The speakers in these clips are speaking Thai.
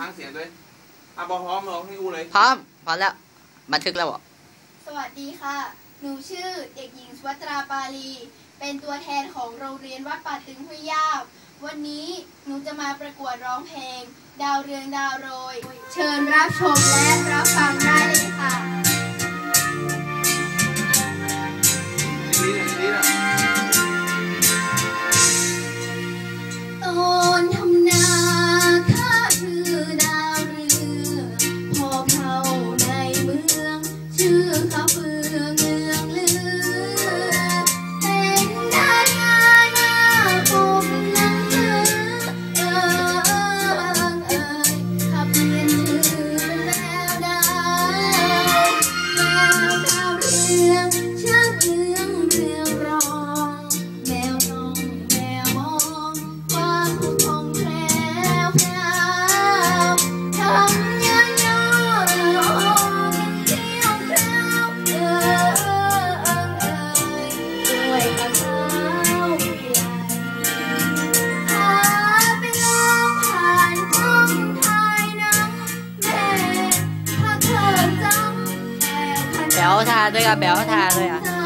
ฟังเสียงด้วยอะบอพร้อมร้องให้อูเลย พร้อม พร้อมแล้ว บันทึกแล้วเหรอ สวัสดีค่ะ หนูชื่อเด็กหญิงสวัตราปาลี เป็นตัวแทนของโรงเรียนวัดป่าตึงห้วยยาบวันนี้หนูจะมาประกวดร้องเพลง ดาวเรืองดาวโรย เชิญรับชมและรับฟัง พันแบลทาด้วย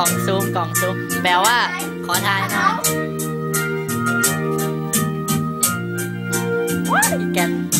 ล่องซูมกล่องซูมแปลว่า ขอทายหน่อยว้ายแกนเฮ้ยมาทำหนูสิตอนนี้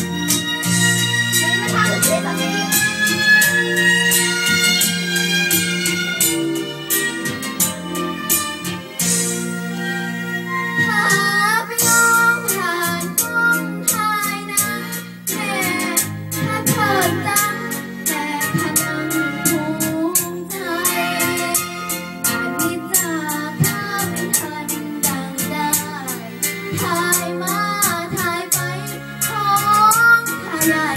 Yeah.